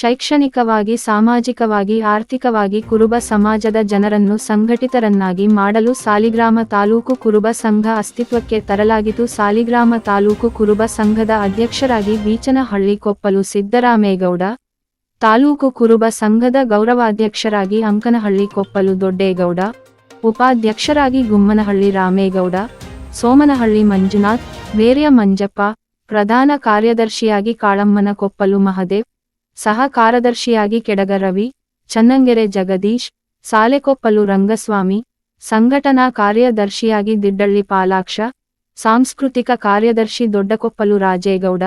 ಶೈಕ್ಷಣಿಕವಾಗಿ, ಸಾಮಾಜಿಕವಾಗಿ, ಆರ್ಥಿಕವಾಗಿ ಕುರುಬ ಸಮಾಜದ ಜನರನ್ನು ಸಂಘಟಿತರನ್ನಾಗಿ ಮಾಡಲು ಸಾಲಿಗ್ರಾಮ ತಾಲೂಕು ಕುರುಬ ಸಂಘ ಅಸ್ತಿತ್ವಕ್ಕೆ ತರಲಾಗಿತು ಸಾಲಿಗ್ರಾಮ ತಾಲೂಕು ಕುರುಬ ಸಂಘದ ಅಧ್ಯಕ್ಷರಾಗಿ ಬೀಚನಹಳ್ಳಿ ಕೊಪ್ಪಲು ಸಿದ್ದರಾಮೇಗೌಡ, ತಾಲೂಕು ಕುರುಬ ಸಂಘದ ಗೌರವಾಧ್ಯಕ್ಷರಾಗಿ ಅಂಕನಹಳ್ಳಿ ಕೊಪ್ಪಲು ದೊಡ್ಡೇಗೌಡ, ಉಪಾಧ್ಯಕ್ಷರಾಗಿ ಗುಮ್ಮನಹಳ್ಳಿ ರಾಮೇಗೌಡ, ಸೋಮನಹಳ್ಳಿ ಮಂಜುನಾಥ್ ಬೇರ್ಯ ಮಂಜಪ್ಪ, ಪ್ರಧಾನ ಕಾರ್ಯದರ್ಶಿಯಾಗಿ ಕಾಳಮ್ಮನ ಕೊಪ್ಪಲು ಮಹದೇವ್ ಸಹ ಕಾರ್ಯದರ್ಶಿಯಾಗಿ ಕೆಡಗ ರವಿ ಚನ್ನಂಗೆರೆ ಜಗದೀಶ್, ಸಾಲೆಕೊಪ್ಪಲು ರಂಗಸ್ವಾಮಿ, ಸಂಘಟನಾ ಕಾರ್ಯದರ್ಶಿಯಾಗಿ ದಿಡ್ಡಳ್ಳಿ ಪಾಲಾಕ್ಷ, ಸಾಂಸ್ಕೃತಿಕ ಕಾರ್ಯದರ್ಶಿ ದೊಡ್ಡಕೊಪ್ಪಲು ರಾಜೇಗೌಡ,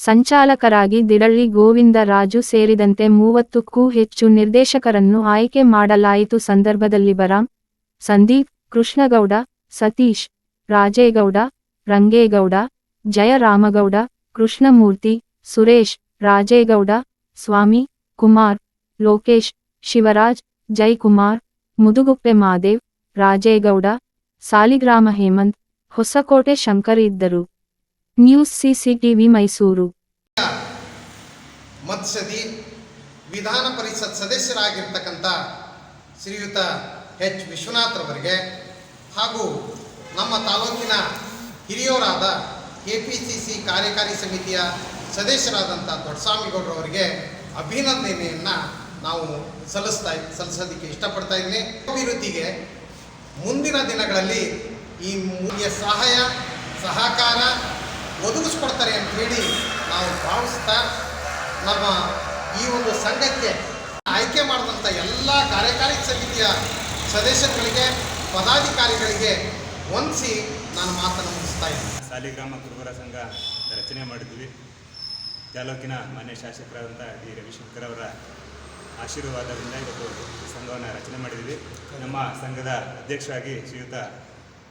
ಸಂಚಾಲಕರಾಗಿ ದಿಡಳ್ಳಿ ಗೋವಿಂದ ರಾಜು ಸೇರಿದಂತೆ ಮೂವತ್ತಕ್ಕೂ ಹೆಚ್ಚು ನಿರ್ದೇಶಕರನ್ನು ಆಯ್ಕೆ ಮಾಡಲಾಯಿತು ಸಂದರ್ಭದಲ್ಲಿ ಬರಾಂ, ಸಂದೀಪ್, ಕೃಷ್ಣಗೌಡ, ಸತೀಶ್, ರಾಜೇಗೌಡ, ರಂಗೇಗೌಡ, ಜಯರಾಮಗೌಡ, ಕೃಷ್ಣಮೂರ್ತಿ, ಸುರೇಶ್, ರಾಜೇಗೌಡ ಸ್ವಾಮಿ, ಕುಮಾರ್, ಲೋಕೇಶ್, ಶಿವರಾಜ್, ಜೈಕುಮಾರ್, ಮುದುಗುಪ್ಪೆ ಮಾದೇವ್, ರಾಜೇಗೌಡ, ಸಾಲಿಗ್ರಾಮ ಹೇಮಂತ್, ಹೊಸಕೋಟೆ ಶಂಕರ್ ಇದ್ದರು. News CCTV Mysuru. ಮತ್ಸದಿ ವಿಧಾನ ಪರಿಷತ್ ಸದಸ್ಯರಾಗಿರ್ತಕ್ಕಂಥ ಶ್ರೀಯುತ ಎಚ್. ವಿಶ್ವನಾಥ್ರವರಿಗೆ ಹಾಗೂ ನಮ್ಮ ತಾಲೂಕಿನ ಹಿರಿಯವರಾದ ಕೆ ಪಿ ಸಿ ಸಿ ಕಾರ್ಯಕಾರಿ ಸಮಿತಿಯ ಸದಸ್ಯರಾದಂಥ ದೊಡ್ಡಸ್ವಾಮಿಗೌಡರವರಿಗೆ ಅಭಿನಂದನೆಯನ್ನು ನಾವು ಸಲ್ಲಿಸ್ತಾ ಸಲ್ಲಿಸೋದಕ್ಕೆ ಇಷ್ಟಪಡ್ತಾ ಇದ್ದೀನಿ ಅಭಿವೃದ್ಧಿಗೆ ಮುಂದಿನ ದಿನಗಳಲ್ಲಿ ಈ ಮೂಲ್ಯ ಸಹಾಯ, ಸಹಕಾರ ಒದಗಿಸ್ಕೊಡ್ತಾರೆ ಅಂತ ಹೇಳಿ ನಾವು ಭಾವಿಸ್ತಾ ನಮ್ಮ ಈ ಒಂದು ಸಂಘಕ್ಕೆ ಆಯ್ಕೆ ಮಾಡಿದಂಥ ಎಲ್ಲ ಕಾರ್ಯಕಾರಿ ಸಮಿತಿಯ ಸದಸ್ಯರುಗಳಿಗೆ, ಪದಾಧಿಕಾರಿಗಳಿಗೆ ಒಂದಿಸಿ ನಾನು ಮಾತನ್ನು ಮುಗಿಸ್ತಾ ಇದ್ದೀನಿ. ಸಾಲಿಗ್ರಾಮ ಕುರುಬರ ಸಂಘ ರಚನೆ ಮಾಡಿದ್ವಿ. ತಾಲೂಕಿನ ಮಾನ್ಯ ಶಾಸಕರಾದಂಥ ಡಿ. ರವಿಶಂಕರ್ ಅವರ ಆಶೀರ್ವಾದದಿಂದ ಇವತ್ತು ಸಂಘವನ್ನು ರಚನೆ ಮಾಡಿದ್ವಿ ನಮ್ಮ ಸಂಘದ ಅಧ್ಯಕ್ಷರಾಗಿ ಶ್ರೀಯುತ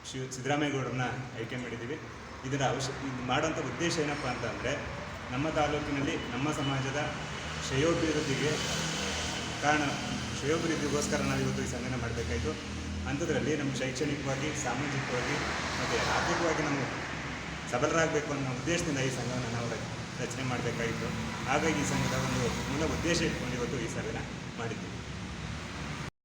ಶಿವ ಸಿದ್ದರಾಮೇಗೌಡರನ್ನ ಆಯ್ಕೆ ಮಾಡಿದ್ದೀವಿ. ಇದರ ಅವಶ್ಯ ಮಾಡೋಂಥ ಉದ್ದೇಶ ಏನಪ್ಪ ಅಂತಂದರೆ, ನಮ್ಮ ತಾಲೂಕಿನಲ್ಲಿ ನಮ್ಮ ಸಮಾಜದ ಶ್ರೇಯೋಭಿವೃದ್ಧಿಗೆ ಕಾರಣ, ಶ್ರೇಯೋಭಿವೃದ್ಧಿಗೋಸ್ಕರ ನಾವು ಇವತ್ತು ಈ ಸಂಘನ ಮಾಡಬೇಕಾಯಿತು. ಅಂಥದ್ರಲ್ಲಿ ನಮ್ಮ ಶೈಕ್ಷಣಿಕವಾಗಿ, ಸಾಮಾಜಿಕವಾಗಿ ಮತ್ತು ಆರ್ಥಿಕವಾಗಿ ನಾವು ಸಬಲರಾಗಬೇಕು ಅನ್ನೋ ಉದ್ದೇಶದಿಂದ ಈ ಸಂಘವನ್ನು ನಾವು ರಚನೆ ಮಾಡಬೇಕಾಗಿತ್ತು. ಹಾಗಾಗಿ ಈ ಸಂಘದ ಒಂದು ಮೂಲ ಉದ್ದೇಶ ಇಟ್ಕೊಂಡು ಇವತ್ತು ಈ ಸಭೆನ ಮಾಡಿದ್ದೀವಿ.